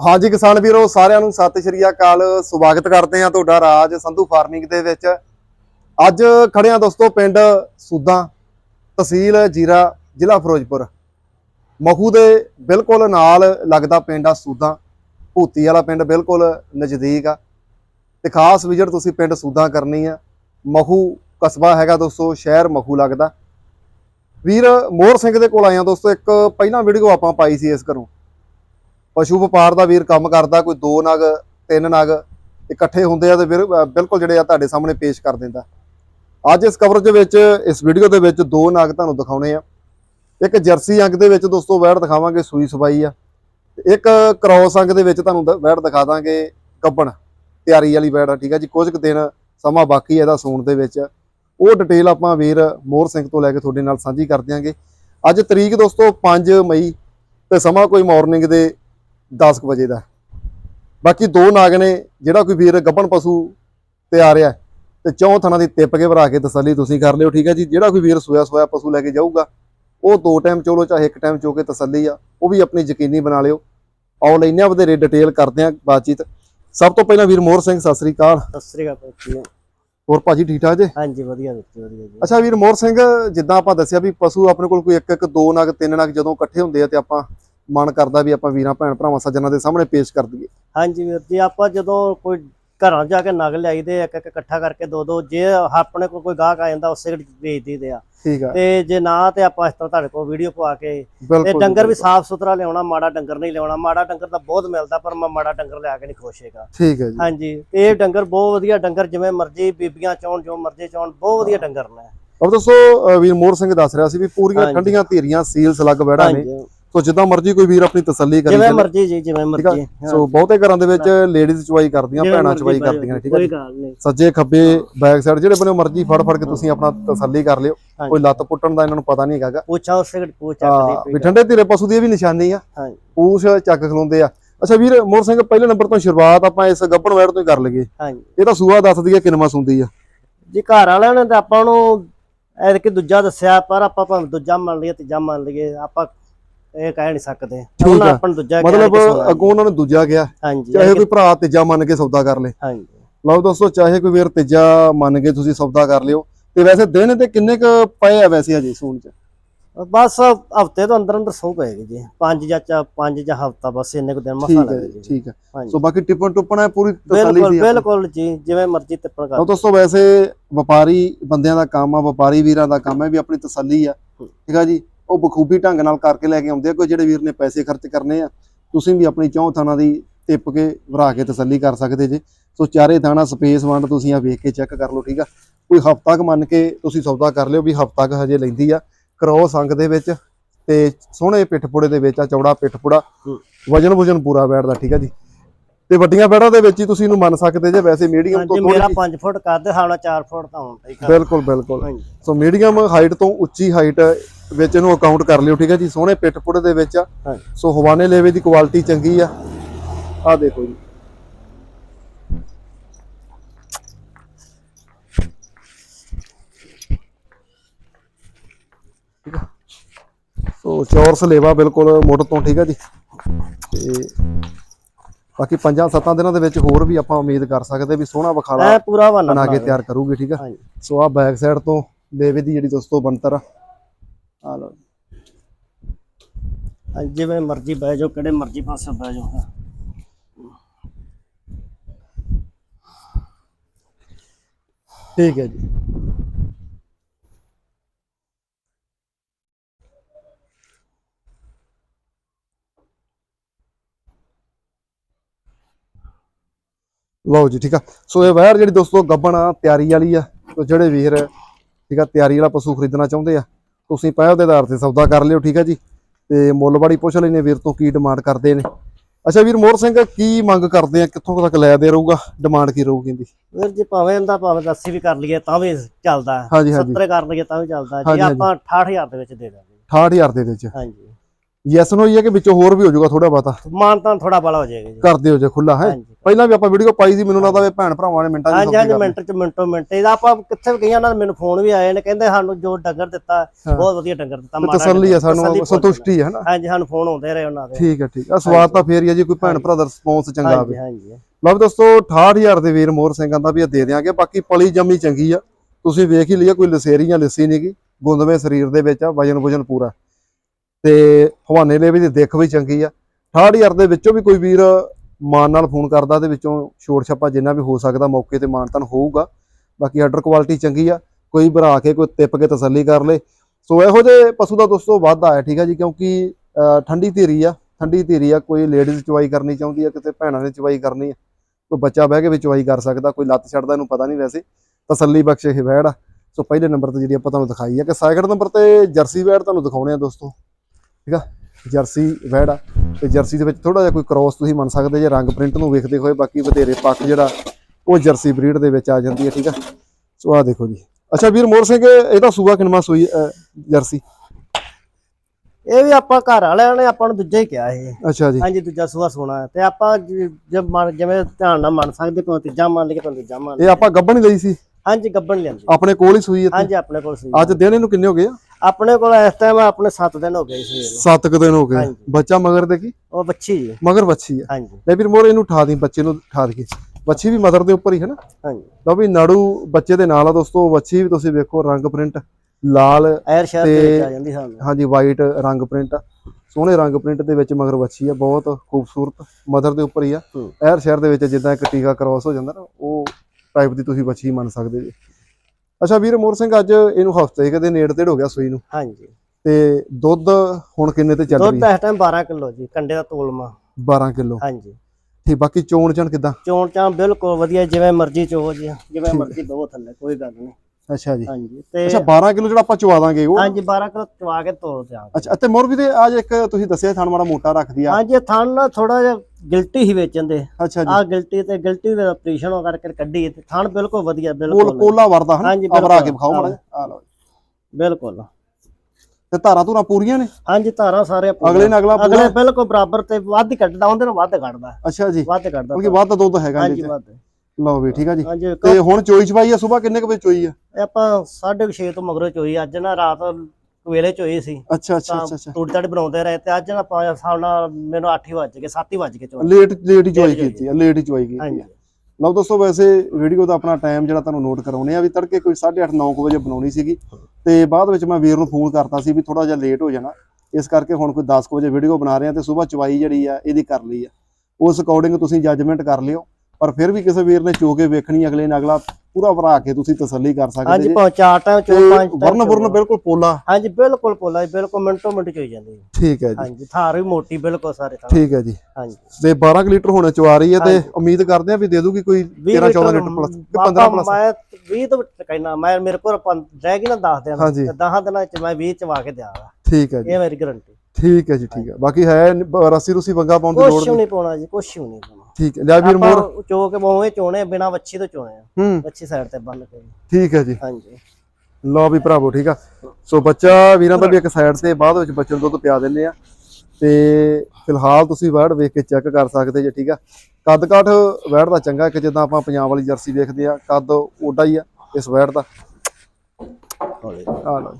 ਹਾਂਜੀ ਕਿਸਾਨ ਵੀਰੋ, ਸਾਰਿਆਂ ਨੂੰ ਸਤਿ ਸ਼੍ਰੀ ਅਕਾਲ। ਸਵਾਗਤ ਕਰਦੇ ਹਾਂ ਤੁਹਾਡਾ ਰਾਜ ਸੰਧੂ ਫਾਰਮਿੰਗ ਦੇ ਵਿੱਚ। ਅੱਜ ਖੜੇ ਹਾਂ ਦੋਸਤੋ ਪਿੰਡ ਸੂਦਾਂ ਤਹਿਸੀਲ ਜੀਰਾ ਜ਼ਿਲ੍ਹਾ ਫਿਰੋਜ਼ਪੁਰ। ਮਖੂ ਦੇ ਬਿਲਕੁਲ ਨਾਲ ਲੱਗਦਾ ਪਿੰਡ ਆ ਸੂਦਾਂ। ਭੂਤੀ ਵਾਲਾ ਪਿੰਡ ਬਿਲਕੁਲ ਨਜ਼ਦੀਕ ਆ। ਤੇ ਖਾਸ ਵਿਜ਼ਿਟ ਤੁਸੀਂ ਪਿੰਡ ਸੂਦਾਂ ਕਰਨੀ ਆ। ਮਖੂ ਕਸਬਾ ਹੈਗਾ ਦੋਸਤੋ, ਸ਼ਹਿਰ ਮਖੂ ਲੱਗਦਾ। ਵੀਰ ਮੋਹਰ ਸਿੰਘ ਦੇ ਕੋਲ ਆਏ ਆ ਦੋਸਤੋ, ਇੱਕ ਪਹਿਲਾਂ ਵੀਡੀਓ ਆਪਾਂ ਪਾਈ ਸੀ ਇਸ ਘਰੋਂ। ਪਸ਼ੂ ਵਪਾਰ ਦਾ ਵੀਰ ਕੰਮ ਕਰਦਾ, ਕੋਈ ਦੋ ਨਗ, ਤਿੰਨ ਨਗ, ਇਕੱਠੇ ਹੁੰਦੇ ਆ ਤੇ ਫਿਰ ਬਿਲਕੁਲ ਜਿਹੜੇ ਆ ਤੁਹਾਡੇ ਸਾਹਮਣੇ ਪੇਸ਼ ਕਰ ਦਿੰਦਾ। ਅੱਜ ਇਸ ਕਵਰੇਜ ਦੇ ਵਿੱਚ, ਇਸ ਵੀਡੀਓ ਦੇ ਵਿੱਚ ਦੋ ਨਗ ਤੁਹਾਨੂੰ ਦਿਖਾਉਣੇ ਆ। ਇੱਕ ਜਰਸੀ ਅੰਗ ਦੇ ਵਿੱਚ ਦੋਸਤੋ ਵੈੜ ਦਿਖਾਵਾਂਗੇ, ਸੂਈ ਸਵਾਈ ਆ। ਤੇ ਇੱਕ ਕ੍ਰੋਸ ਅੰਗ ਦੇ ਵਿੱਚ ਤੁਹਾਨੂੰ ਦ- ਵੈੜ ਦਿਖਾ ਦਾਂਗੇ, ਗੱਬਣ, ਤਿਆਰੀ ਵਾਲੀ ਵੈੜ ਆ, ਠੀਕ ਆ ਜੀ। ਕੁਝ ਕੁ ਦਿਨ ਸਮਾਂ ਬਾਕੀ ਹੈ ਇਹਦਾ ਸੂਣ ਦੇ ਵਿੱਚ। ਉਹ ਡਿਟੇਲ ਆਪਾਂ ਵੀਰ ਮੋਹਰ ਸਿੰਘ ਤੋਂ ਲੈ ਕੇ ਤੁਹਾਡੇ ਨਾਲ ਸਾਂਝੀ ਕਰ ਦਿਆਂਗੇ। ਅੱਜ ਤਰੀਕ ਦੋਸਤੋ 5 ਮਈ ਤੇ ਸਮਾਂ ਕੋਈ ਮਾਰਨਿੰਗ ਦੇ 10 ਕੁ ਵਜੇ ਦਾ। ਬਾਕੀ ਦੋ ਨਾਗ ਨੇ ਜਿਹੜਾ ਕੋਈ ਵੀਰ ਗੱਭਣ ਪਸ਼ੂ ਤਿਆਰ ਆ ਤੇ ਚੌਂ ਥਣਾ ਦੀ ਟਿੱਪ ਕੇ ਭਰਾ ਕੇ ਤਸੱਲੀ ਤੁਸੀਂ ਕਰ ਲਿਓ ਠੀਕ ਹੈ ਜੀ? ਜਿਹੜਾ ਕੋਈ ਵੀਰ ਸੋਇਆ ਸੋਇਆ ਪਸ਼ੂ ਲੈ ਕੇ ਜਾਊਗਾ ਉਹ ਦੋ ਟਾਈਮ ਚੋਲੋ ਚਾਹੇ ਇੱਕ ਟਾਈਮ ਚੋ ਕੇ ਤਸੱਲੀ ਆ ਉਹ ਵੀ ਆਪਣੀ ਯਕੀਨੀ ਬਣਾ ਲਿਓ। ਆਓ ਲੈਨੇ ਆ ਵਧੇਰੇ ਡਿਟੇਲ ਕਰਦੇ ਆ ਬਾਤਚੀਤ। ਸਭ ਤੋਂ ਪਹਿਲਾਂ ਵੀਰ ਮੋਹਰ ਸਿੰਘ ਸਤਿ ਸ੍ਰੀ ਅਕਾਲ। ਸਤਿ ਸ੍ਰੀ ਅਕਾਲ ਜੀ। ਹੋਰ ਭਾਜੀ ਠੀਕ ਠਾਕ ਜੇ? ਹਾਂਜੀ ਵਧੀਆ ਜੀ ਵਧੀਆ ਜੀ। ਅੱਛਾ ਵੀਰ ਮੋਹਰ ਸਿੰਘ ਜਿੱਦਾਂ ਆਪਾਂ ਦੱਸਿਆ ਵੀ ਪਸ਼ੂ ਆਪਣੇ ਕੋਲ ਕੋਈ ਇੱਕ ਇੱਕ ਦੋ ਨਗ ਤਿੰਨ ਨਗ ਜਦੋਂ ਇਕੱਠੇ ਹੁੰਦੇ ਆ ਤੇ ਆਪਾਂ ਮਨ ਕਰਦਾ ਵੀ ਆਪਾਂ ਵੀਰਾਂ ਭੈਣ ਭਰਾਵਾਂ ਸੱਜਣਾ ਦੇ ਸਾਹਮਣੇ ਪੇਸ਼ ਕਰ ਦਈਏ। ਹਾਂਜੀ ਵੀਰ ਜੀ ਆਪਾਂ ਜਦੋਂ ਕੋਈ ਘਰਾਂ ਜਾ ਕੇ ਨਗ ਲਿਆਈਦੇ ਇੱਕ ਇੱਕ ਇਕੱਠਾ ਕਰਕੇ ਦੋ ਦੋ ਜੇ ਆਪਣੇ ਕੋਲ ਕੋਈ ਗਾਹਕ ਆ ਜਾਂਦਾ ਉਸੇ ਵੇਚ ਦਈਦੇ ਆ। ਠੀਕ ਆ। ਤੇ ਜੇ ਨਾ ਤੇ ਆਪਾਂ ਇਸ ਤਰ੍ਹਾਂ ਤੁਹਾਡੇ ਕੋਲ ਵੀਡੀਓ ਪਵਾ ਕੇ ਤੇ ਡੰਗਰ ਵੀ ਸਾਫ਼ ਸੁਥਰਾ ਲਿਆਉਣਾ ਮਾੜਾ ਡੰਗਰ ਨਹੀਂ ਲਿਆਉਣਾ। ਮਾੜਾ ਡੰਗਰ ਤਾਂ ਬਹੁਤ ਮਿਲਦਾ ਪਰ ਮੈਂ ਮਾੜਾ ਡੰਗਰ ਲਿਆ ਕੇ ਨਹੀਂ ਖੁਸ਼ ਹੈਗਾ। ਠੀਕ ਹੈ ਜੀ। ਹਾਂਜੀ ਇਹ ਡੰਗਰ ਬਹੁਤ ਵਧੀਆ ਡੰਗਰ ਜਿਵੇਂ ਮਰਜ਼ੀ ਬੀਬੀਆਂ ਚਾਉਣ ਜੋ ਮਰਜ਼ੀ ਚਾਉਣ ਬਹੁਤ ਵਧੀਆ ਡੰਗਰ ਨੇ। ਅਬ ਦੱਸੋ ਵੀਰ ਮੋਹਰ ਸਿੰਘ ਦੱਸ ਰਿਹਾ ਸੀ ਵੀ ਪੂਰੀਆਂ। ਠੰਡੀਆਂ ਧੀਰੀਆਂ ਸੀਲਸ ਲੱਗ ਬੈੜਾ ਨੇ। ਸੋ ਜਿੱਦਾਂ ਮਰਜ਼ੀ ਕੋਈ ਵੀਰ ਆਪਣੀ ਤਸੱਲੀ ਕਰੀ ਜਿਵੇਂ। ਮਰਜ਼ੀ ਜੀ ਜਿਵੇਂ ਮਰਜ਼ੀ ਸੋ ਬਹੁਤੇ ਘਰਾਂ ਦੇ ਵਿੱਚ ਲੇਡੀਜ਼ ਚੁਆਈ ਕਰਦੀਆਂ ਭੈਣਾਂ ਬਾਈ ਕਰਦੀਆਂ ਠੀਕ ਹੈ ਕੋਈ ਜੀ? ਗੱਲ ਨਹੀਂ। ਸੱਜੇ ਖੱਬੇ ਬੈਕ ਸਾਈਡ ਜਿਹੜੇ ਬਨੇ ਮਰਜ਼ੀ ਫੜ ਫੜ ਕੇ ਤੁਸੀਂ ਆਪਣਾ ਤਸੱਲੀ ਕਰ ਲਿਓ। ਕੋਈ ਲੱਤ ਪੁੱਟਣ ਦਾ ਇਹਨਾਂ ਨੂੰ ਪਤਾ ਨਹੀਂ ਹੈਗਾ। ਪੁੱਛਾਂ ਉਸੇ ਪੁੱਛ ਚੱਕਦੀ ਵੀ ਠੰਡੇ ਧੀਰੇ ਪਸ਼ੂ ਦੀ ਇਹ ਵੀ ਨਿਸ਼ਾਨੀ ਆ। ਪੂਛ ਚੱਕ ਖਲੋਂਦੇ ਆ। ਅੱਛਾ ਵੀਰ ਮੋਹਰ ਸਿੰਘ ਪਹਿਲੇ ਨੰਬਰ ਤੋਂ ਸ਼ੁਰੂਆਤ ਆਪਾਂ ਇਸ ਗੱਭਣ ਵੈੜ ਤੋਂ ਹੀ ਕਰ ਲਈਏ। ਹਾਂਜੀ। ਇਹ ਤਾਂ ਸੂਆ ਦੱਸ ਦਈਏ ਕਿੰਨਵਾਂ ਸੁੰਦੀ ਆ। ਜੀ ਘਰ ਵਾਲਿਆਂ ਨੇ ਤਾਂ ਆਪਾਂ ਨੂੰ ਐਤਕੀ ਦੂਜਾ ਦੱਸਿਆ ਪਰ ਆਪਾਂ ਭਾਵੇਂ ਦੂਜਾ ਮੰਨ ਲਈਏ ਤੀਜਾ ਮੰਨ ਲਈਏ ਆਪਾਂ ਇਹ ਕਹਿ ਨਹੀਂ ਸਕਦੇ। ਠੀਕ ਉਹਨਾਂ ਆ। ਆਪਾਂ ਨੂੰ ਦੂਜਾ ਕਿਹਾ ਮਤਲਬ ਕਿ ਸੋਨਾ ਅੱਗੋਂ ਉਹਨਾਂ ਨੇ ਦੂਜਾ ਗਿਆ ਹਾਂਜੀ। ਚਾਹੇ ਕੋਈ ਭਰਾ ਤੀਜਾ ਮੰਨ ਕੇ ਸੌਦਾ ਕਰ ਲੇ। ਹਾਂਜੀ। ਲਓ ਦੋਸਤੋ ਚਾਹੇ ਕੋਈ ਵੀਰ ਤੀਜਾ ਮੰਨ ਕੇ ਤੁਸੀਂ ਸੌਦਾ ਕਰ ਲਿਓ। ਤੇ ਵੈਸੇ ਦਿਨ ਤੇ ਕਿੰਨੇ ਕ ਪਏ ਆ ਵੈਸੇ ਅਜੇ ਸੂਣ ਚ? ਬਸ ਹਫ਼ਤੇ ਤੋਂ ਅੰਦਰ ਅੰਦਰ ਸੌ ਪਏਗੀ ਜੀ। ਪੰਜ ਜਾਂ ਚਾ ਪੰਜ ਜਾਂ ਹਫਤਾ ਬਸ ਇੰਨੇ ਕੁ ਦਿਨ ਮਸਾ ਠੀਕ ਹੈ ਲੱਗੇ ਜੀ ਜੀ। ਠੀਕ ਹੈ ਹਾਂਜੀ। ਸੋ ਬਾਕੀ ਟਿੱਪਣ ਟੁੱਪਣ ਹੈ ਪੂਰੀ ਤਸੱਲੀ ਬਿਲਕੁਲ। ਬਿਲਕੁਲ ਜੀ ਜਿਵੇਂ ਮਰਜ਼ੀ ਤਿੱਪਣ ਕਰ ਲਓ ਦੋਸਤੋ ਵੈਸੇ ਵਪਾਰੀ ਬੰਦਿਆਂ ਦਾ ਕੰਮ ਆ ਵਪਾਰੀ ਵੀਰਾਂ ਦਾ ਕੰਮ ਹੈ ਵੀ ਆਪਣੀ ਤਸੱਲੀ ਆ। ਠੀਕ ਆ ਜੀ? ਉਹ ਬਖੂਬੀ ਢੰਗ ਨਾਲ ਕਰਕੇ ਲੈ ਕੇ ਆਉਂਦੇ ਆ ਕੋਈ ਜਿਹੜੇ ਵੀਰ ਨੇ ਪੈਸੇ ਖਰਚ ਕਰਨੇ ਆ ਤੁਸੀਂ ਵੀ ਆਪਣੀ ਚੌਂ ਥਾਣਾ ਦੀ ਟਿੱਪ ਕੇ ਭਰਾ ਕੇ ਤਸੱਲੀ ਕਰ ਸਕਦੇ ਜੇ। ਸੋ ਚਾਰੇ ਥਾਣਾ ਸਪੇਸ ਵੰਡ ਤੁਸੀਂ ਆ ਵੇਖ ਕੇ ਚੈੱਕ ਕਰ ਲਓ ਠੀਕ ਆ? ਕੋਈ ਹਫਤਾ ਕ ਮੰਨ ਕੇ ਤੁਸੀਂ ਸੌਦਾ ਕਰ ਲਿਓ ਵੀ ਹਫਤਾ ਕ ਹਜੇ ਲੈਂਦੀ ਆ। ਕਰੋ ਸੰਗ ਦੇ ਵਿੱਚ ਤੇ ਸੋਹਣੇ ਪਿੱਠਪੁੜੇ ਦੇ ਵਿੱਚ ਆ ਚੌੜਾ ਪਿੱਠਪੁੜਾ। ਵਜਨ ਵਜਨ ਪੂਰਾ ਬੈਠਦਾ ਠੀਕ ਆ ਜੀ? ਤੇ ਵੱਡੀਆਂ ਬੈੜਾਂ ਦੇ ਵਿੱਚ ਹੀ ਤੁਸੀਂ ਇਹਨੂੰ ਮੰਨ ਸਕਦੇ ਜੇ ਵੈਸੇ ਮੀਡੀਅਮ ਤੋਂ ਥੋੜੀ ਮੇਰਾ 5 ਫੁੱਟ ਕਰਦੇ ਹਾਣਾ 4 ਫੁੱਟ ਤਾਂ ਹੁੰਦਾ ਹੀ। ਬਿਲਕੁਲ ਬਿਲਕੁਲ। ਸੋ ਮੀਡੀਅਮ ਹਾਈਟ ਤੋਂ ਉੱਚੀ ਹਾਈਟ ਵਿੱਚ ਇਹਨੂੰ ਅਕਾਊਂਟ ਕਰ ਲਿਓ ਠੀਕ ਹੈ ਜੀ? ਸੋਹਣੇ ਪਿੱਠ ਪੁੜੇ ਦੇ ਵਿੱਚ ਆ। ਸੋ ਹਵਾਨੇ ਲੇਵੇ ਦੀ ਕੁਆਲਿਟੀ ਚੰਗੀ ਆ। ਆ ਦੇਖੋ ਜੀ। ਠੀਕ ਆ। ਸੋ ਚੌਰਸ ਲੇਵਾ ਬਿਲਕੁਲ ਮੁੱਢ ਤੋਂ ਠੀਕ ਹੈ ਜੀ? ਤੇ ਬਾਕੀ ਪੰਜਾਂ ਸੱਤਾਂ ਦਿਨਾਂ ਦੇ ਵਿੱਚ ਹੋਰ ਵੀ ਆਪਾਂ ਉਮੀਦ ਕਰ ਸਕਦੇ ਵੀ ਸੋਹਣਾ ਵਿਖਾਲਾ ਐ ਪੂਰਾ ਬਣਾ ਬਣਾ ਕੇ ਤਿਆਰ ਕਰੂਗੀ ਠੀਕ ਆ? ਸੋ ਆ ਬੈਕ ਸਾਈਡ ਤੋਂ ਲੇਵੇ ਦੀ ਜਿਹੜੀ ਦੋਸਤੋ ਬਣਤਰ ਆ। ਆ ਲਓ ਜਿਵੇਂ ਮਰਜ਼ੀ ਬਹਿ ਜਾਓ ਕਿਹੜੇ ਮਰਜ਼ੀ ਪਾਸੇ ਬਹਿ ਜਾਓ। ਠੀਕ ਹੈ ਜੀ। ਲਓ ਜੀ ਠੀਕ ਆ। ਸੋ ਇਹ ਵਾਇਰ ਜਿਹੜੀ ਦੋਸਤੋ ਗੱਬਣ ਆ ਤਿਆਰੀ ਵਾਲੀ ਆ। ਸੋ ਜਿਹੜੇ ਵੀਰ ਠੀਕ ਆ ਤਿਆਰੀ ਵਾਲਾ ਪਸ਼ੂ ਖਰੀਦਣਾ ਚਾਹੁੰਦੇ ਆ ਤੁਸੀਂ ਪਹਿਲ ਦੇ ਆਧਾਰ ਤੇ ਸੌਦਾ ਕਰ ਲਿਓ ਠੀਕ ਆ ਜੀ। ਤੇ ਮੁੱਲ ਬਾੜੀ ਪੁੱਛ ਲੈਨੇ ਵੀਰ ਤੋਂ ਕੀ ਡਿਮਾਂਡ ਕਰਦੇ ਨੇ। ਅੱਛਾ ਵੀਰ ਮੋਹਰ ਸਿੰਘ ਕੀ ਮੰਗ ਕਰਦੇ ਆ? ਕਿੱਥੋਂ ਤੱਕ ਲੈ ਦੇ ਰਹੂਗਾ? ਡਿਮਾਂਡ ਕੀ ਰਹੂਗੀ ਇਹਦੀ ਵੀਰ ਜੀ ਭਾਵੇਂ ਇਹਦਾ ਭਾਵੇਂ 80 ਵੀ ਕਰ ਲਈਏ ਤਾਂ ਵੀ ਚੱਲਦਾ। ਹੈ। ਹਾਂਜੀ ਹਾਂਜੀ। 70 ਕਰ ਲਈਏ ਤਾਂ ਵੀ ਚੱਲਦਾ। ਜੀ ਆਪਾਂ 68000 ਦੇ ਵਿੱਚ ਦੇ ਦਾਂਗੇ। 68000 ਦੇ ਵਿੱਚ। ਹਾਂਜੀ। ਯੈਸ ਨੋ ਹੀ ਹੈ ਕਿ ਵਿੱਚੋਂ ਹੋਰ ਵੀ ਹੋ ਜਾਊਗਾ ਥੋੜਾ ਬਹੁਤਾ। ਮਾਨ ਤਾਂ ਥੋੜਾ ਬੜਾ ਹੋ ਜਾਏਗਾ ਜੀ। ਕਰ ਦਿਓ ਜੇ ਖੁੱਲਾ ਹੈ? ਹਾਂਜੀ। ਪਹਿਲਾਂ ਵੀ ਆਪਾਂ ਵੀਡੀਓ ਪਾਈ ਸੀ ਮੈਨੂੰ ਲੱਗਦਾ ਵੀ ਭੈਣ ਭਰਾਵਾਂ ਨੇ ਮਿੰਟਾਂ 'ਚ ਹਾਂਜੀ ਹਾਂਜੀ। ਮਿੰਟ ਚ ਮਿੰਟੋ ਮਿੰਟ। ਇਹਦਾ ਆਪਾਂ ਕਿੱਥੇ ਵੀ ਗਈਆਂ ਉਹਨਾਂ ਦੇ ਮੈਨੂੰ ਫੋਨ ਵੀ ਆਏ ਨੇ ਕਹਿੰਦੇ ਸਾਨੂੰ ਜੋ ਡੰਗਰ ਦਿੱਤਾ ਹਾਂ। ਬਹੁਤ ਵਧੀਆ ਡੰਗਰ ਦਿੱਤਾ ਤੇ ਮਾੜਾ ਤਸੱਲੀ ਤਸੱਲੀ ਸਾਨੂੰ ਸੰਤੁਸ਼ਟੀ ਹੈ ਹਨਾ ਹਾਂਜੀ ਸਾਨੂੰ ਫੋਨ ਆਉਂਦੇ ਰਹੇ ਉਹਨਾਂ ਦੇ। ਠੀਕ ਹੈ ਠੀਕ ਆ ਸਵਾਦ ਤਾਂ ਫੇਰ ਹੀ ਆ ਜੀ ਕੋਈ ਭੈਣ ਭਰਾ ਦਾ ਰਿਸਪੌਂਸ ਚੰਗਾ ਹਾਂਜੀ ਆਵੇ। ਹਾਂਜੀ। ਲਓ ਵੀ ਦੋਸਤੋ 68000 ਦੇ ਵੀਰ ਮੋਹਰ ਸਿੰਘਾਂ ਦਾ ਵੀ ਇਹ ਦੇ ਦਿਆਂਗੇ। ਬਾਕੀ ਪਲੀ ਜੰਮੀ ਚੰਗੀ ਆ। ਤੁਸੀਂ ਵੇਖ ਹੀ ਲਿਆ ਕੋਈ ਲਸੇਰੀ ਜਾਂ ਲੱਸੀ ਨਹੀਂਗੀ ਗੁੰਦਵੇਂ ਸਰੀਰ ਦੇ ਵਿੱਚ ਆ ਵਜਨ ਵਜਨ ਪੂਰਾ। ਤੇ ਹਵਾਨੇ ਲੈ ਵੀ ਦੀ ਦਿੱਖ ਵੀ ਚੰਗੀ ਆ। 68000 ਦੇ ਵਿੱਚੋਂ ਵੀ ਕੋਈ ਵੀਰ ਮਾਨ ਨਾਲ ਫੋਨ ਕਰਦਾ ਦੇ ਵਿੱਚੋਂ ਛੋੜ ਛੱਪਾ ਜਿੰਨਾ ਵੀ ਹੋ ਸਕਦਾ ਮੌਕੇ ਤੇ ਮਾਨਤਨ ਹੋਊਗਾ। ਬਾਕੀ ਆਰਡਰ ਕੁਆਲਿਟੀ ਚੰਗੀ ਆ। ਕੋਈ ਭਰਾ ਕੇ ਕੋਈ ਤਿੱਪ ਕੇ ਤਸੱਲੀ ਕਰ ਲੇ। ਸੋ ਇਹੋ ਜਿਹੇ ਪਸ਼ੂ ਦਾ ਦੋਸਤੋ ਵਾਧਾ ਹੈ ਠੀਕ ਆ ਜੀ, ਕਿਉਂਕਿ ਠੰਡੀ ਧੀਰੀ ਆ, ਠੰਡੀ ਧੀਰੀ ਆ। ਕੋਈ ਲੇਡੀਜ਼ ਚਵਾਈ ਕਰਨੀ ਚਾਹੁੰਦੀ ਆ, ਕਿਤੇ ਭੈਣਾਂ ਨੇ ਚਵਾਈ ਕਰਨੀ ਆ। ਕੋਈ ਬੱਚਾ ਬਹਿ ਕੇ ਵੀ ਚਵਾਈ ਕਰ ਸਕਦਾ, ਕੋਈ ਲੱਤ ਛੱਡਦਾ, ਇਹਨੂੰ ਪਤਾ ਨਹੀਂ ਵੈਸੇ। ਤਸੱਲੀ ਬਖਸ਼ ਇਹ ਵੈੜ ਆ। ਸੋ ਪਹਿਲੇ ਨੰਬਰ ਤੇ ਜਿਹੜੀ ਆਪਾਂ ਤੁਹਾਨੂੰ ਦਿਖਾਈ ਆ, ਕਿ ਸੈਕਿੰਡ ਨੰਬਰ ਤੇ ਜਰਸੀ ਵੈੜ ਤੁਹਾਨੂੰ ਦਿਖਾਉਣੇ ਆ ਦੋਸਤੋ। ਠੀਕ ਆ? ਜਰਸੀ ਵੈੜ ਆ ਤੇ ਜਰਸੀ ਦੇ ਵਿੱਚ ਥੋੜਾ ਜਿਹਾ ਕੋਈ ਕ੍ਰੋਸ ਤੁਸੀਂ ਮੰਨ ਸਕਦੇ ਜੇ ਰੰਗ ਪ੍ਰਿੰਟ ਨੂੰ ਵੇਖਦੇ ਹੋਏ ਬਾਕੀ ਵਧੇਰੇ ਪੱਕ ਜਿਹੜਾ ਉਹ ਜਰਸੀ ਬਰੀਡ ਦੇ ਵਿੱਚ ਆ ਜਾਂਦੀ ਹੈ ਠੀਕ ਆ? ਸੋ ਆ ਦੇਖੋ ਜੀ। ਅੱਛਾ ਵੀਰ ਮੋਰ ਸਿੰਘ ਇਹਦਾ ਸੂਆ ਕਿਨਮਾ ਸੂਈ ਜਰਸੀ? ਇਹ ਵੀ ਆਪਾਂ ਘਰ ਵਾਲਿਆਂ ਨੇ ਆਪਾਂ ਨੂੰ ਦੂਜਾ ਹੀ ਕਿਹਾ ਇਹ ਅੱਛਾ ਜੀ। ਹਾਂਜੀ ਦੂਜਾ ਸੂਆ ਸੋਣਾ ਤੇ ਆਪਾਂ ਜਦ ਜਿਵੇਂ ਧਿਆਨ ਨਾਲ ਮੰਨ ਸਕਦੇ ਕੋਈ ਤੀਜਾ ਮੰਨ ਲਈਏ ਕੋਈ ਦੂਜਾ ਮੰਨ ਇਹ ਆਪਾਂ ਗੱਬਣ ਲਈ ਸੀ? ਹਾਂਜੀ ਗੱਬਣ ਲੈਂਦੀ ਆਪਣੇ ਕੋਲ ਹੀ ਸੂਈ ਇੱਥੇ? ਹਾਂਜੀ ਆਪਣੇ ਕੋਲ ਸੀ ਅੱਜ ਦਿਨ ਇਹਨੂੰ ਕਿੰਨੇ ਹੋ ਗਏ ਆ? ਆਪਣੇ ਕੋਲ ਇਸ ਟਾਈਮ ਆਪਣੇ 7 ਦਿਨ ਹੋ ਗਏ ਸੀ। 7 ਕੁ ਦਿਨ ਹੋ ਗਏ। ਬੱਚਾ ਮਗਰ ਦੇ ਕੀ? ਉਹ ਬੱਚੀ ਜੀ। ਮਗਰ ਬੱਚੀ ਆ। ਹਾਂਜੀ। ਲੈ ਵੀਰ ਮੋਰ ਇਹਨੂੰ ਠਾ ਦੀ ਬੱਚੇ ਨੂੰ ਠਾ ਦਈਏ ਬੱਚੀ ਵੀ ਮਦਰ ਦੇ ਉੱਪਰ ਹੀ ਹੈ ਨਾ? ਹਾਂਜੀ। ਲਓ ਵੀ ਨਾੜੂ ਬੱਚੇ ਦੇ ਨਾਲ ਆ ਦੋਸਤੋ ਬੱਚੀ ਵੀ ਤੁਸੀਂ ਵੇਖੋ ਰੰਗ ਪ੍ਰਿੰਟ ਲਾਲ ਐਰ ਸ਼ਹਿਰ ਦੇ ਵਿੱਚ ਆ ਜਾਂਦੀ ਸਾਨੂੰ ਹਾਂਜੀ ਵਾਈਟ ਰੰਗ ਪ੍ਰਿੰਟ ਸੋਹਣੇ ਰੰਗ ਪ੍ਰਿੰਟ ਦੇ ਵਿੱਚ ਮਗਰ ਬੱਚੀ ਆ ਬਹੁਤ ਖੂਬਸੂਰਤ ਮਦਰ ਦੇ ਉੱਪਰ ਹੀ ਆ। ਹੂੰ। ਐਰ ਸ਼ਹਿਰ ਦੇ ਵਿੱਚ ਜਿੱਦਾਂ ਇੱਕ ਟੀਕਾ ਕ੍ਰਾਸ ਹੋ ਜਾਂਦਾ ਨਾ ਉਹ ਟਾਈਪ ਦੀ ਤੁਸੀਂ ਬੱਚੀ ਮੰਨ ਸਕਦੇ ਜੀ। ਅੱਛਾ ਵੀਰ ਮੋਰ ਸਿੰਘ ਅੱਜ ਇਹਨੂੰ ਹਫ਼ਤੇ ਕਦੇ ਨੇੜੇ ਤੇੜ ਹੋ ਗਿਆ ਸੂਈ ਨੂੰ। ਹਾਂਜੀ। ਤੇ ਦੁੱਧ ਹੁਣ ਕਿੰਨੇ ਤੇ ਚੱਲ ਰਹੀ? ਦੁੱਧ ਇਸ ਟਾਈਮ 12 ਕਿਲੋ ਜੀ ਕੰਡੇ ਦਾ ਤੋਲਮਾ। 12 ਕਿਲੋ। ਹਾਂਜੀ। ਠੀਕ ਬਾਕੀ ਚੋਣ ਚਣ ਕਿਦਾਂ? ਚੋਣ ਚਾਂ ਬਿਲਕੁਲ ਵਧੀਆ ਜਿਵੇਂ ਮਰਜ਼ੀ ਚੋ ਜੀ। ਜਿਵੇਂ ਮਰਜ਼ੀ ਬਹੁਤ ਥੱਲੇ ਕੋਈ ਗੱਲ ਨਹੀਂ। ਅੱਛਾ ਜੀ। ਹਾਂਜੀ ਤੇ ਅੱਛਾ 12 ਕਿਲੋ ਜਿਹੜਾ ਆਪਾਂ ਚਵਾ ਦਾਂਗੇ ਉਹ? ਹਾਂਜੀ 12 ਕਿਲੋ ਚਵਾ ਕੇ ਤੋਲ ਜਾ ਅੱਛਾ ਅਤੇ ਮੋਰ ਵੀ ਦੇ ਅੱਜ ਇੱਕ ਤੁਸੀਂ ਦੱਸਿਆ ਥਣ ਮਾੜਾ ਮੋਟਾ ਰੱਖਦੀ ਆ। ਹਾਂਜੀ ਥਣ ਨਾ ਥੋੜਾ ਜਿਹਾ ਗਿਲਟੀ ਹੀ ਵੇਚਣ ਦੇ। ਅੱਛਾ ਜੀ। ਆ ਗਿਲਟੀ ਤੇ ਗਿਲਟੀ ਦਾ ਆਪਰੇਸ਼ਨ ਹੋ ਕਰਕੇ ਕੱਢੀ ਤੇ ਥਣ ਬਿਲਕੁਲ ਵਧੀਆ ਕੋਲ ਬਿਲਕੁਲ। ਕੋਲਾ ਵਰਦਾ ਹਨ? ਆ ਭਰਾ ਕੇ। ਵਿਖਾਓ ਮਾੜਾ। ਆ ਲਓ ਬਿਲਕੁਲ। ਤੇ ਧਾਰਾਂ ਧੂਰਾਂ ਪੂਰੀਆਂ ਨੇ? ਹਾਂਜੀ ਧਾਰਾਂ ਸਾਰੇ। ਅਗਲੇ ਨੇ ਅਗਲਾ ਅਗਲੇ ਬਿਲਕੁਲ ਬਰਾਬਰ ਤੇ ਵੱਧ ਕੱਢਦਾ ਉਹਦੇ ਨਾਲ ਵੱਧ ਕੱਢਦਾ। ਅੱਛਾ ਜੀ। ਵੱਧ ਕੱਢਦਾ ਕਿਉਂਕਿ ਵੱਧ ਦੁੱਧ ਹੈਗਾ ਹਾਂਜੀ ਵੱਧ। ਲਓ ਵੀ ਠੀਕ ਆ ਜੀ। ਹਾਂਜੀ ਤੇ ਹੁਣ ਚੋਈ ਚਵਾਈ ਆ ਸਵੇਰ ਕਿੰਨੇ ਕੁ ਵਜੇ ਚੋਈ ਆ? ਇਹ ਆਪਾਂ 6:30 ਤੋਂ ਮਗਰੋਂ ਚੋਈ ਅੱਜ ਨਾ ਰਾਤ ਵੇਲੇ ਚੋਈ ਸੀ। ਅੱਛਾ ਅੱਛਾ ਅੱਛਾ ਅੱਛਾ। ਟੂਟੀ ਟਾਟੀ ਬਣਾਉਂਦੇ ਰਹੇ ਤੇ ਅੱਜ ਨਾ ਪਾਇਆ ਸਾਲ ਨਾਲ ਮੈਨੂੰ 8 ਹੀ ਵੱਜ ਗਏ 7 ਹੀ ਵੱਜ ਗਏ ਚੋਈ। ਲੇਟ ਲੇਟ ਹੀ ਚੋਈ ਕੀਤੀ ਆ ਲੇਟ ਹੀ ਚੋਈ ਕੀਤੀ ਹਾਂਜੀ। ਆ ਲਓ ਦੋਸਤੋ ਵੈਸੇ ਵੀਡੀਓ ਦਾ ਆਪਣਾ ਟਾਈਮ ਜਿਹੜਾ ਤੁਹਾਨੂੰ ਨੋਟ ਕਰਾਉਣੇ ਆ ਵੀ ਤੜਕੇ ਕੋਈ 8:30 9 ਵਜੇ ਬਣਾਉਣੀ ਸੀਗੀ। ਤੇ ਬਾਅਦ ਵਿੱਚ ਮੈਂ ਵੀਰ ਨੂੰ ਫੋਨ ਕਰਤਾ ਸੀ ਵੀ ਥੋੜਾ ਜਿਹਾ ਲੇਟ ਹੋ ਜਾਣਾ। ਇਸ ਕਰਕੇ ਹੁਣ ਕੋਈ 10 ਕੁ ਵਜੇ ਵੀਡੀਓ ਬਣਾ ਰਹੇ ਆ ਤੇ ਸਵੇਰ ਚਵਾਈ ਜਿਹੜੀ ਆ ਇਹਦੀ ਕਰ ਲਈ ਆ। ਉਸ ਅਕੋਰਡਿੰਗ ਤੁਸੀਂ ਜੱਜਮੈਂਟ ਕਰ ਲਿਓ। ਪਰ ਫਿਰ ਵੀ ਕਿਸੇ ਵੀਰ ਨੇ ਚੋ ਕੇ ਵੇਖਣੀ ਅਗਲੇ ਨੇ ਅਗਲਾ ਪੂਰਾ ਭਰਾ ਕੇ ਤੁਸੀਂ ਤਸੱਲੀ ਕਰ ਸਕਦੇ ਹਾਂਜੀ ਚਾਰ ਟਾਈਮ ਚੋ ਪੰਜ ਵਰਨ ਵਰਨ ਚੋ। ਬਿਲਕੁਲ ਪੋਲਾ। ਹਾਂਜੀ ਬਿਲਕੁਲ ਪੋਲਾ ਬਿਲਕੁਲ ਮਿੰਟੋ ਮਿੰਟ ਚੋਈ ਜਾਂਦੀ। ਠੀਕ ਹੈ ਜੀ। ਹਾਂਜੀ ਥਾਰ ਵੀ ਮੋਟੀ ਬਿਲਕੁਲ ਸਾਰੇ ਥਾਰ। ਠੀਕ ਹੈ ਜੀ। ਹਾਂਜੀ। ਤੇ 12 ਕੁ ਲੀਟਰ ਹੋਣੇ ਚਵਾ ਰਹੀ ਹੈ ਤੇ। ਉਮੀਦ ਕਰਦੇ ਆ ਵੀ ਦੇ ਦੂਗੀ ਕੋਈ 20 13 14 ਲੀਟਰ ਪਲੱਸ ਤੇ 15 ਪਲੱਸ ਮੈਂ 20 ਤੋਂ ਕਹਿਣਾ ਮੈਂ ਮੇਰੇ ਕੋਲ ਰਹਿ ਗਈ ਨਾ 10 ਦਿਨ ਹਾਂਜੀ। ਤੇ 10 ਦਿਨਾਂ ਚ ਮੈਂ 20 ਚਵਾ ਕੇ ਦਿਆਂਗਾ ਠੀਕ ਹੈ ਜੀ। ਇਹ ਮੇਰੀ ਗਾਰੰਟੀ ਠੀਕ ਹੈ ਜੀ ਠੀਕ ਹੈ। ਬਾਕੀ ਹੈ ਰੱਸੀ ਰੁਸੀ ਵੰਗਾ ਪਾਉਣ ਦੀ ਲੋੜ ਕੁਛ ਨਹੀਂ। ਨਹੀਂ ਪਾਉਣਾ ਜੀ ਕੁਛ ਨਹੀਂ ਪਾਉਣਾ। ਠੀਕ ਹੈ। ਲੈ ਵੀਰ ਮੋਰ। ਆਪਾਂ ਚੋ ਕੇ ਬੋਵੇਂ ਚੋਣੇ ਬਿਨਾ ਵੱਛੀ ਤੋਂ ਚੋਣੇ ਆ। ਹੂੰ। ਵੱਛੀ ਸਾਈਡ ਤੇ ਬੰਨ ਕੇ। ਠੀਕ ਹੈ ਜੀ। ਹਾਂਜੀ। ਲਓ ਵੀ ਭਰਾਵੋ ਠੀਕ ਆ। ਸੋ ਬੱਚਾ ਵੀਰਾਂ ਦਾ ਵੀ ਇੱਕ ਸਾਈਡ ਤੇ ਬਾਅਦ ਵਿੱਚ ਬੱਚੇ ਨੂੰ ਦੁੱਧ ਪਿਆ ਦਿੰਨੇ ਆ। ਤੇ ਫਿਲਹਾਲ ਤੁਸੀਂ ਵਰਡ ਵੇਖ ਕੇ ਚੈੱਕ ਕਰ ਸਕਦੇ ਜੇ ਠੀਕ ਆ। ਕੱਦ ਕਾਠ ਵੈੜ ਦਾ ਚੰਗਾ ਕਿ ਜਿੱਦਾਂ ਆਪਾਂ ਪੰਜਾਬ ਵਾਲੀ ਜਰਸੀ ਵੇਖਦੇ ਆ ਕੱਦ ਓਡਾ ਹੀ ਆ ਇਸ ਵੈੜ ਦਾ। ਹੌਲੀ। ਆ ਲਓ।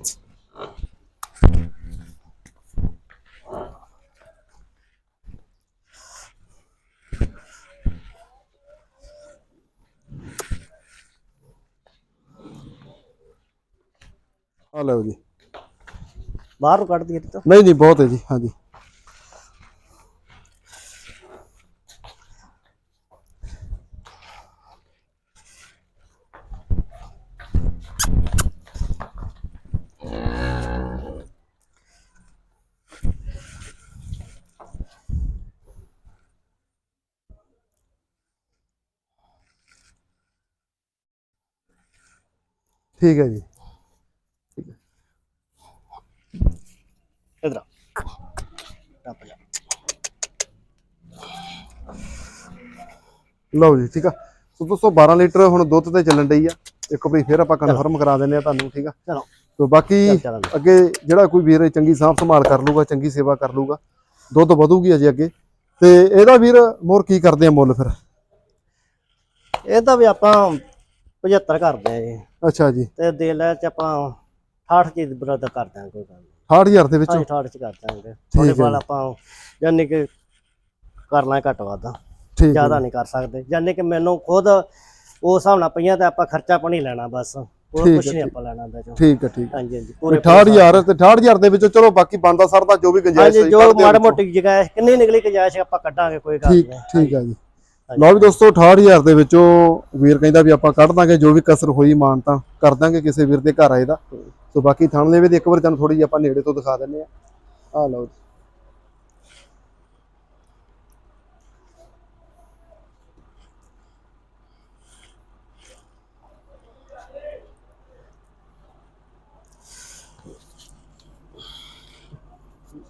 ਆ ਲਓ ਜੀ। ਬਾਹਰ ਨੂੰ ਕੱਢ ਦਈਏ ਤਾਂ। ਨਹੀਂ ਨਹੀਂ ਬਹੁਤ ਹੈ ਜੀ ਹਾਂਜੀ। ਠੀਕ ਹੈ ਜੀ। ਇਧਰ ਟੱਪ ਜਾ ਲਓ ਜੀ ਠੀਕ ਆ? ਸੋ ਦੋਸਤੋ 12 ਲੀਟਰ ਹੁਣ ਦੁੱਧ ਤੇ ਚੱਲਣ ਡਈ ਆ। ਇੱਕ ਵਾਰੀ ਫਿਰ ਆਪਾਂ ਕਨਫਰਮ ਕਰਾ ਦਿੰਨੇ ਆ ਤੁਹਾਨੂੰ ਠੀਕ ਆ? ਚਲੋ। ਸੋ ਬਾਕੀ ਅੱਗੇ ਜਿਹੜਾ ਕੋਈ ਵੀਰ ਚੰਗੀ ਸਾਂਭ ਸੰਭਾਲ ਕਰ ਲੂਗਾ ਚੰਗੀ ਸੇਵਾ ਕਰ ਲੂਗਾ ਦੁੱਧ ਵਧੂਗੀ ਅਜੇ ਅੱਗੇ। ਤੇ ਇਹਦਾ ਵੀਰ ਮੋਰ ਕੀ ਕਰਦੇ ਆ ਮੁੱਲ ਫਿਰ? ਇਹਦਾ ਵੀ ਆਪਾਂ 75 ਕਰਦੇ ਆ ਜੀ। ਅੱਛਾ ਜੀ। ਤੇ ਦੇ ਲੈ ਚ ਆਪਾਂ 68 ਚੀਜ਼ ਬਰਾਦਰ ਕਰ ਦਾਂਗੇ ਕੋਈ ਗੱਲ 68000 ਦੇ ਵਿੱਚੋਂ ਹਾਂਜੀ 68 ਚ ਕਰ ਦਾਂਗੇ। ਥੋੜੇ ਹੈ ਬਾਲ ਆਪਾਂ ਯਾਨੀ ਕਿ ਕਰਨਾ ਘੱਟ ਵੱਧ। ਠੀਕ ਹੈ ਜ਼ਿਆਦਾ ਨਹੀਂ ਕਰ ਸਕਦੇ। ਯਾਨੀ ਕਿ ਮੈਨੂੰ ਖੁਦ ਉਸ ਹਿਸਾਬ ਨਾਲ ਪਈਆਂ ਤੇ ਆਪਾਂ ਖਰਚਾ ਪਾਣੀ ਲੈਣਾ ਬਸ। ਹੋਰ ਕੁਝ ਹੈ, ਨਹੀਂ। ਆਪਾਂ ਲੈਣਾ ਦਾ ਠੀਕ ਹੈ ਠੀਕ। ਹੈ ਹਾਂਜੀ ਹਾਂਜੀ। ਪੂਰੇ 68000 ਤੇ 68000 ਦੇ ਵਿੱਚੋਂ ਚਲੋ ਬਾਕੀ ਬੰਦਾ ਸਰਦਾ ਜੋ ਵੀ ਗੁੰਜਾਇਸ਼ ਹਾਂਜੀ ਹੋਈ ਜੋ ਮਾੜੀ। ਮੋਟੀ ਜਗ੍ਹਾ ਕਿੰਨੀ ਨਿਕਲੀ ਗੁੰਜਾਇਸ਼ ਆਪਾਂ ਕੱਢਾਂਗੇ ਕੋਈ ਗੱਲ ਠੀਕ ਨਹੀਂ। ਠੀਕ ਹੈ ਜੀ। ਹਾਂਜੀ। ਲਓ ਵੀ ਦੋਸਤੋ 68000 ਦੇ ਵਿੱਚੋਂ ਵੀਰ ਕਹਿੰਦਾ ਵੀ ਆਪਾਂ ਕੱਢ ਦਾਂਗੇ ਜੋ ਵੀ ਕਸਰ ਹੋਈ ਮਾਨ ਤਾਂ ਕਰ ਦਾਂਗੇ ਕਿਸੇ ਵੀਰ ਦੇ ਘਰ ਆਏ ਦਾ। ਸੋ ਬਾਕੀ ਥਣ ਦੇ ਵੀ ਇੱਕ ਵਾਰ ਤੁਹਾਨੂੰ ਥੋੜੀ ਜਿਹੀ ਆਪਾਂ ਨੇੜੇ ਤੋਂ ਦਿਖਾ ਦਿੰਨੇ ਆ ਆ ਲਓ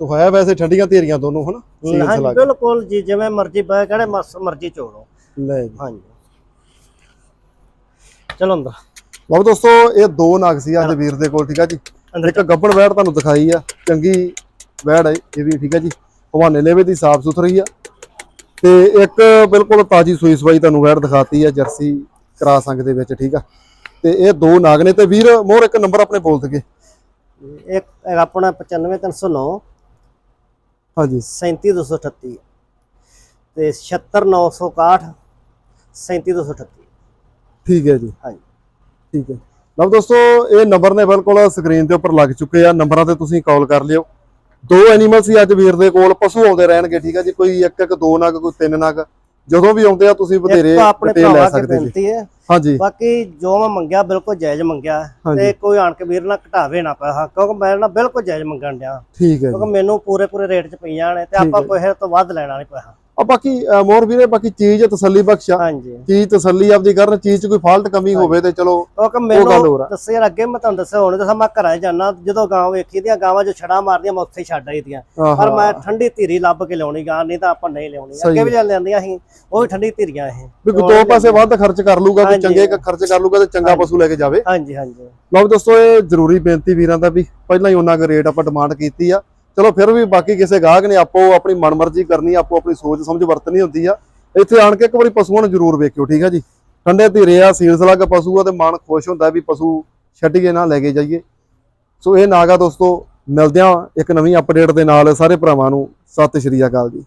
ਸੋ ਹੈ ਵੈਸੇ ਠੰਡੀਆਂ ਧੀਰੀਆਂ ਦੋਨੋਂ ਹਨਾ? ਸੀਲ ਹਾਂਜੀ ਸਲਾਗ ਬਿਲਕੁਲ ਜੀ ਜਿਵੇਂ ਮਰਜ਼ੀ ਬੈ ਕਿਹੜੇ ਮਸ- ਮਰਜ਼ੀ ਚੋੜੋ ਲੈ ਜੀ। ਹਾਂਜੀ। ਚਲੋ ਅੰਦਰ। ਲਓ ਦੋਸਤੋ ਇਹ ਦੋ ਨਗ ਸੀ ਅੱਜ ਵੀਰ ਦੇ ਕੋਲ ਠੀਕ ਆ ਜੀ? ਇੱਕ ਗੱਬੜ ਵੈੜ ਤੁਹਾਨੂੰ ਦਿਖਾਈ ਆ ਚੰਗੀ ਵੈੜ ਹੈ ਇਹ ਵੀ ਠੀਕ ਆ ਜੀ? ਹਵਾਨੇ ਲੇਵੇ ਦੀ ਸਾਫ਼ ਸੁਥਰੀ ਆ। ਤੇ ਇੱਕ ਬਿਲਕੁਲ ਤਾਜੀ ਸੂਈ ਸਵਾਈ ਤੁਹਾਨੂੰ ਵੈੜ ਦਿਖਾਤੀ ਆ ਜਰਸੀ ਕਰਾ ਸੰਗ ਦੇ ਵਿੱਚ ਠੀਕ ਆ? ਤੇ ਇਹ ਦੋ ਨਾਗ ਨੇ ਤੇ ਵੀਰ ਮੋਹਰ ਇੱਕ ਨੰਬਰ ਆਪਣੇ ਬੋਲ ਦਗੇ ਇੱਕ ਆਪਣਾ 95309 ਹਾਂਜੀ। 37238 ਤੇ 76961 37238 ਠੀਕ ਹੈ ਜੀ। ਹਾਂਜੀ। ਠੀਕ ਹੈ। ਲਓ ਦੋਸਤੋ ਇਹ ਨੰਬਰ ਨੇ ਬਿਲਕੁਲ ਸਕਰੀਨ ਦੇ ਉੱਪਰ ਲੱਗ ਚੁੱਕੇ ਆ। ਨੰਬਰਾਂ ਤੇ ਤੁਸੀਂ ਕਾਲ ਕਰ ਲਿਓ। ਦੋ ਐਨੀਮਲ ਸੀ ਅੱਜ ਵੀਰ ਦੇ ਕੋਲ ਪਸ਼ੂ ਆਉਂਦੇ ਰਹਿਣਗੇ ਠੀਕ ਹੈ ਜੀ। ਕੋਈ ਇੱਕ ਇੱਕ ਦੋ ਨਗ ਕੋਈ ਤਿੰਨ ਨਗ। ਜਦੋਂ ਵੀ ਆਉਂਦੇ ਆ ਤੁਸੀਂ ਆਪਣੇ ਡਿਟੇਲ ਲੈ ਸਕਦੇ ਜੀ। ਹਾਂਜੀ। ਬਾਕੀ ਜੋ ਮੈਂ ਮੰਗਿਆ ਬਿਲਕੁਲ ਜਾਇਜ਼ ਮੰਗਿਆ। ਤੇ ਕੋਈ ਆਣ ਕੇ ਵੀਰ ਨਾਲ ਘਟਾਵੇ ਨਾ ਪੈਸਾ ਕਿਉਂਕਿ ਮੈਂ ਨਾ ਬਿਲਕੁਲ ਜਾਇਜ਼ ਮੰਗਣ ਡਿਆ। ਠੀਕ ਹੈ ਕਿਉਂਕਿ ਮੈਨੂੰ ਪੂਰੇ ਪੂਰੇ ਰੇਟ 'ਚ ਪਈਆਂ ਨੇ ਤੇ ਆਪਾਂ। ਕੋਈ ਤੋਂ ਵੱਧ ਲੈਣਾ ਨਹੀਂ ਪੈਸਾ ਆ ਬਾਕੀ ਅ, ਮੋਹਰ ਵੀਰੇ ਬਾਕੀ ਚੀਜ਼ ਤਸੱਲੀ ਬਖਸ਼ਾ ਹਾਂਜੀ। ਚੀਜ਼ ਤਸੱਲੀ ਆਪਦੀ ਕਰਨ ਚੀਜ਼ 'ਚ ਕੋਈ ਫਾਲਟ ਕਮੀ ਹੋਵੇ ਤੇ ਚਲੋ ਗੱਲ ਹੋਰ ਮੈਨੂੰ। ਦੱਸਿਆ ਅੱਗੇ ਮੈਂ ਤੁਹਾਨੂੰ ਦੱਸਿਆ ਹੁਣ ਦੱਸਾਂ ਮੈਂ ਘਰਾਂ ਜਾਣਾ ਜਦੋਂ ਗਾਂ ਵੇਖੀ ਦੀਆਂ ਗਾਵਾਂ ਜੋ ਛੜਾ ਮਾਰਦੀਆਂ ਮੈਂ ਉੱਥੇ ਛੱਡ ਆਈ ਦੀਆਂ। ਪਰ ਮੈਂ ਠੰਡੀ ਧੀਰੀ ਲੱਭ ਕੇ ਲਿਆਉਣੀ ਗਾਂ ਨਹੀਂ ਤਾਂ ਆਪਾਂ ਨਹੀਂ ਲਿਆਉਣੀ। ਅੱਗੇ ਵੀ ਹੈ। ਲੈ ਲੈਂਦੀਆਂ ਸੀ ਉਹ ਵੀ ਠੰਡੀ ਧੀਰੀਆਂ ਇਹ ਵੀ ਦੋ ਪਾਸੇ ਵੱਧ ਖਰਚ ਕਰ ਲੂਗਾ ਕੋਈ। ਚੰਗੇ ਕ ਖਰਚ ਕਰ ਲੂਗਾ ਤੇ ਚੰਗਾ ਪਸ਼ੂ ਲੈ ਕੇ ਜਾਵੇ। ਹਾਂਜੀ ਹਾਂਜੀ। ਲਓ ਦੋਸਤੋ ਇਹ ਜ਼ਰੂਰੀ ਬੇਨਤੀ ਵੀਰਾਂ ਦਾ ਵੀ ਪਹਿਲਾਂ ਹੀ ਉਹਨਾਂ ਕੁ ਰੇਟ ਆਪਾਂ ਡਿਮਾਂਡ ਕੀਤੀ ਆ। ਚਲੋ ਫਿਰ ਵੀ ਬਾਕੀ ਕਿਸੇ ਗਾਹਕ ਨੇ ਆਪੋ ਆਪਣੀ ਮਨਮਰਜ਼ੀ ਕਰਨੀ, ਆਪੋ ਆਪਣੀ ਸੋਚ ਸਮਝ ਵਰਤਣੀ ਹੁੰਦੀ ਆ। ਇੱਥੇ ਆਣ ਕੇ ਇੱਕ ਵਾਰੀ ਪਸ਼ੂਆਂ ਨੂੰ ਜ਼ਰੂਰ ਵੇਖਿਓ, ਠੀਕ ਆ ਜੀ? ਠੰਡੇ ਧੀਰੇ ਆ ਸੀਲਸ ਲੱਗ ਪਸ਼ੂ ਆ ਤੇ ਮਨ ਖੁਸ਼ ਹੁੰਦਾ ਵੀ ਪਸ਼ੂ ਛੱਡੀਏ ਨਾ, ਲੈ ਕੇ ਜਾਈਏ। ਸੋ ਇਹ ਨਾਗਾ ਦੋਸਤੋ, ਮਿਲਦਿਆਂ ਇੱਕ ਨਵੀਂ ਅਪਡੇਟ ਦੇ ਨਾਲ ਸਾਰੇ ਭਰਾਵਾਂ ਨੂੰ ਸਤਿ ਸ਼੍ਰੀ ਅਕਾਲ ਜੀ।